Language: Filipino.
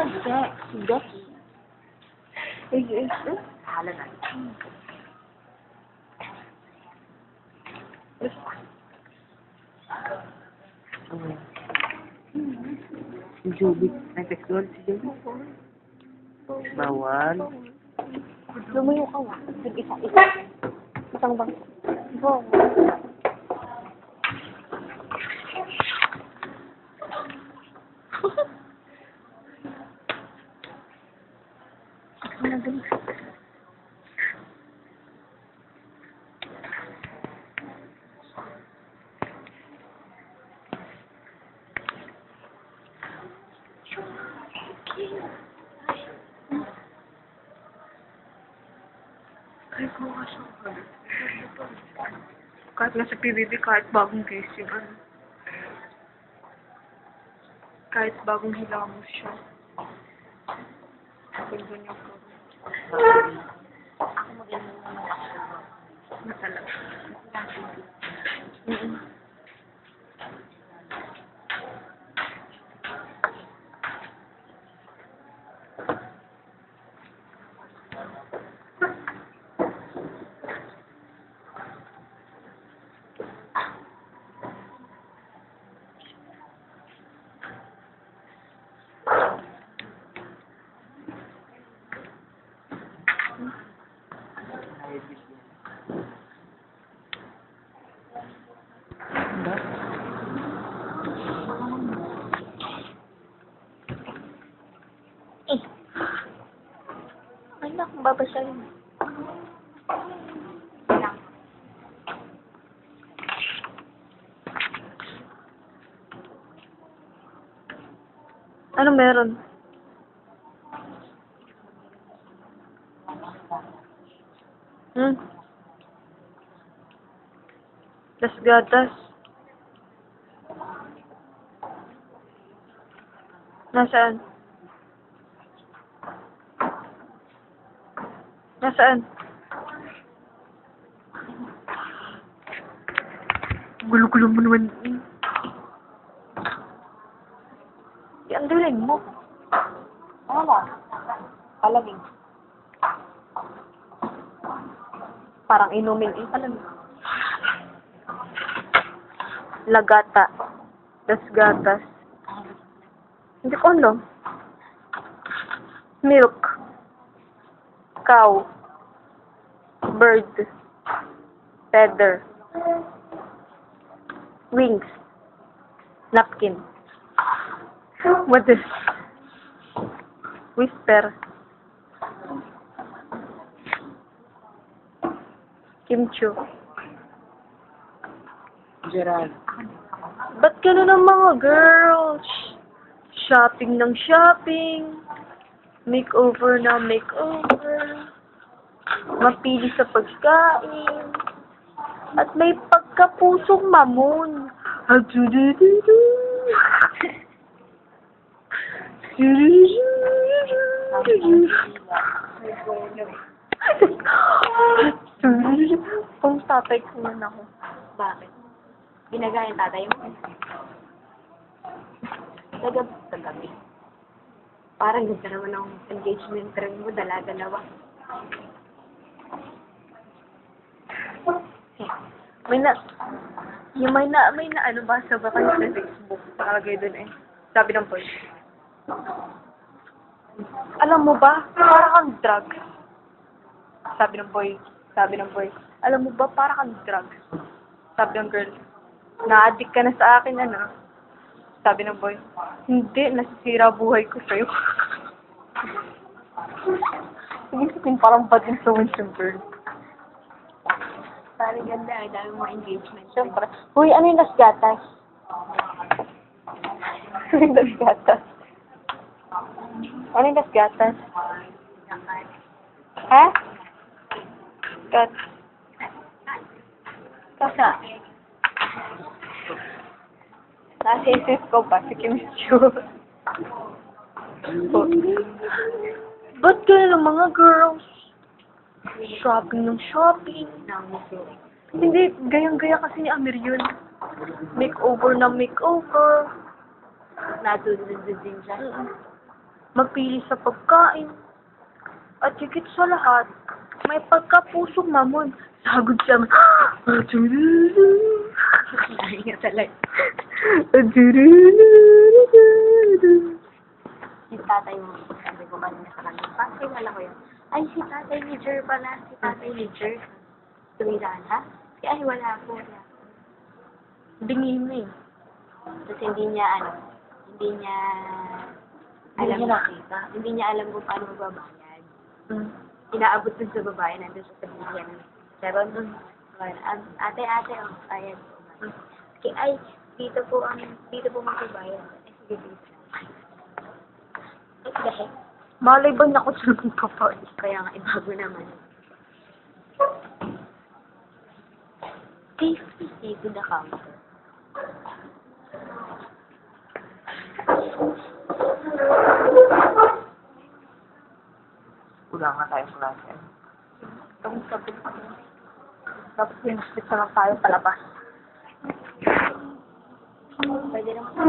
sex. Sex. Is is Hala na. Si Joby. Nag-sexual si Joby. Bawal. Lumayo ka nga. Isa, Kahit nasa PBB, kahit bagong gising, ano. Kahit bagong hilamos siya. Ganda niya po. Ako mag-inom naman. Masala. Mm-mm. Eh. Ay, naku. Lang. Ano meron? Las gatas. Nasaan? Nasaan? Gulo-gulo mo naman. Yan, duling mo. Ano ba? Palamig. Parang inumin eh. Alam mo. Lagata. Das gatas. Hindi ko alam. Milk. Cow. Bird. Feather. Wings. Napkin. What is? Whisper. Kimchu. Gerald. Ba't gano'n ang mga girls? Shopping ng shopping. Makeover na makeover. Mapili sa pagkain. At may pagkapusong mamon. Adu-du-du-du. Kung tatay ko man ako. Bakit? Ginagaya tatay mo? Tagab tagabi. Parang ganda naman ang engagement ring mo, dala-dalawa. May na, yung may na, may na, ano ba, sa ba kayo sa Facebook, nakalagay dun eh. Sabi ng boy. Alam mo ba, para kang drugs. Sabi ng boy, sabi ng boy, alam mo ba, para kang drugs. Sabi ng girl, na-addict ka na sa akin, ano. Sabi ng boy, hindi, nasisira buhay ko sa'yo. Sige, sabihin, parang bad influence yung girl. Parang ganda, ang dami mga engagement. Siyempre. Uy, ano yung las gatas? Ano yung las gatas? Ano yung las gatas? Ha? Gat. Kasa. Nasa isip ko pa si Kim Chu. Ba't ganun ang mga girls? Shopping ng shopping. Hindi, gayang-gaya kasi ni Amir yun. Makeover na makeover. Natutulog din siya. Mm-mm. mapili sa pagkain. At higit sa lahat, may pagkapusong mamon. Sagod siya. Nga talaga. Yung tatay mo, sabi ko kanina sa kanya, tatay wala ko yun. Ay, si tatay ni Jer pala. Si tatay ni Jer. Tumilaan, ha? Si, ay, wala po. Wala. Bingi mo eh. Tapos hindi niya, ano, hindi niya Hindi alam niya nakita. Hindi niya alam kung paano magbabayad. Mm. Inaabot dun sa babae, nandun siya sa bilihan. Pero dun, "An- ate, ate, oh. Mm. Okay, ay, dito po ang, dito po magbabayad. Ay, sige, dito. Ay, dahil, Malay ba niya kung saan magpapalit? kaya nga, ibago naman. Proceed to the counter. Wala nga tayong klase. Itong sabi ko. Tapos pinuspit na lang tayo palabas. Pwede naman.